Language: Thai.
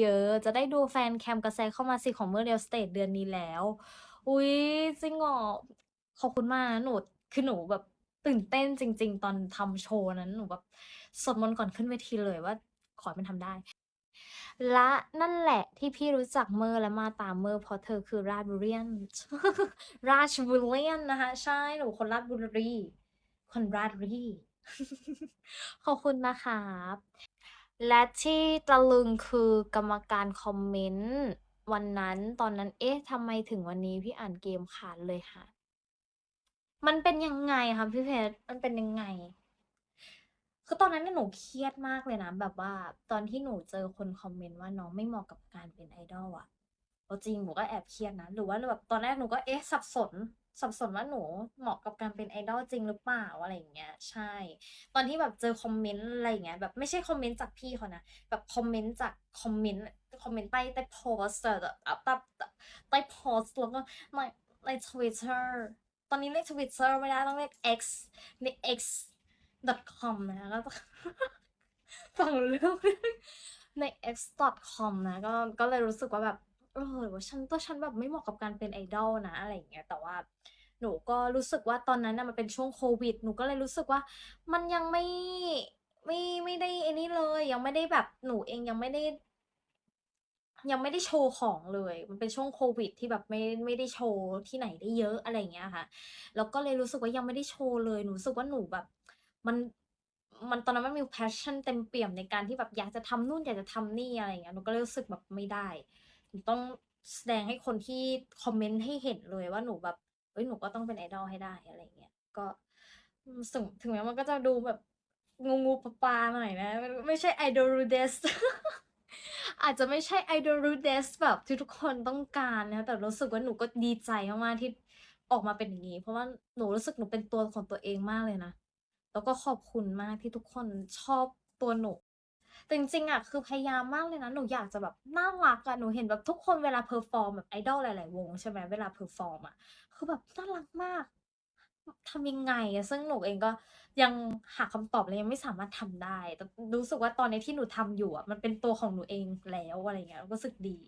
เยอะจะได้ดูแฟนแคมกระแสเข้ามาสิของเมื่อ Real Estate เดือนนี้แล้ว อุ๊ยจริงเหรอ?ขอบคุณมากนะหนูคือหนูแบบตื่นเต้นจริง ๆ ตอนทำโชว์นั้นหนูแบบสวดมนต์ก่อนขึ้นเวทีเลยว่าขอให้มันทำได้ และนั่นแหละที่พี่รู้จักเมอร์และมาตามเมอร์เพราะเธอคือราชบุรียน ราชบุรียนนะคะ ใช่หนูคนราชบุรี คนราชบุรี ขอบคุณนะครับ และที่ตะลึงคือกรรมการคอมเมนต์ วันนั้นตอนนั้น เอ๊ะทำไมถึงวันนี้พี่อ่านเกมขาดเลยค่ะ มันเป็นยังไงคะพี่เพชรมันเป็นยังไง?คือตอนนั้นเนี่ยหนูเครียดมากเลยนะแบบว่า ตอนที่หนูเจอคนคอมเมนต์ว่าน้องไม่เหมาะกับการเป็น idol อะเอาจริงหนูก็แอบเครียดนะหรือว่าแบบตอนแรกหนูก็เอ๊ะสับสน สับสนว่าหนูเหมาะกับการเป็น idol จริงหรือเปล่าอะไรอย่างเงี้ย ใช่ ตอนที่แบบเจอคอมเมนต์อะไรอย่างเงี้ยแบบไม่ใช่คอมเมนต์จากพี่เขานะแบบคอมเมนต์จากคอมเมนต์คอมเมนต์ใต้ใต้โพสต์อะตับใต้โพสต์แล้วก็ในใน Twitter ตอนนี้เรียก Twitter ไม่ได้ต้องเรียก X ใน x.com นะคะก็ฟังเรื่องใน x.com นะก็ก็เลยรู้สึกว่าแบบเออว่าฉันตัวฉันแบบไม่เหมาะกับการเป็น idol นะอะไรอย่างเงี้ยแต่ว่า หนูก็รู้สึกว่าตอนนั้นน่ะมันเป็นช่วงโควิด หนูก็เลยรู้สึกว่า มันยังไม่ ไม่ไม่ได้ไอ้นี่เลย ยังไม่ได้แบบหนูเองยังไม่ได้ ยังไม่ได้โชว์ของเลย มันเป็นช่วงโควิดที่แบบไม่ไม่ได้โชว์ที่ไหนได้เยอะอะไรอย่างเงี้ยค่ะ แล้วก็เลยรู้สึกว่ายังไม่ได้โชว์เลย หนูรู้สึกว่าหนูแบบ มันมันตอนนั้นมันมี passion เต็มเปี่ยมในการที่แบบอยากจะทำนู่นอยากจะทำนี่อะไรอย่างเงี้ยหนูก็เลยรู้สึกแบบไม่ได้หนูต้องแสดงให้คนที่คอมเมนต์ให้เห็นเลยว่าหนูแบบ เฮ้ยหนูก็ต้องเป็น idol ให้ได้อะไรเงี้ยก็อืมสึ่งถึงแม้มันก็จะดูแบบงูๆปลาๆหน่อยนะ ไม่ใช่ idol-ess อาจจะไม่ใช่ idol-ess แบบที่ทุกคนต้องการนะแต่รู้สึกว่าหนูก็ดีใจมากๆที่ออกมาเป็นอย่างงี้ เพราะว่าหนูรู้สึกหนูเป็นตัวของตัวเองมากเลยนะ แล้วก็ขอบคุณมากที่ทุกคนชอบตัวหนู แต่จริงๆอะคือพยายามมากเลยนะ หนูอยากจะแบบน่ารักอะหนูเห็นแบบทุกคนเวลาเพอร์ฟอร์มแบบไอดอลหลายๆ วงใช่ไหมเวลาเพอร์ฟอร์มอะคือแบบน่ารักมากทำยังไงอะซึ่งหนูเองก็ยังหาคำตอบเลยยังไม่สามารถทำได้ แต่รู้สึกว่าตอนนี้ที่หนูทำอยู่อะมันเป็นตัวของหนูเองแล้วอะไรเงี้ยรู้สึกดี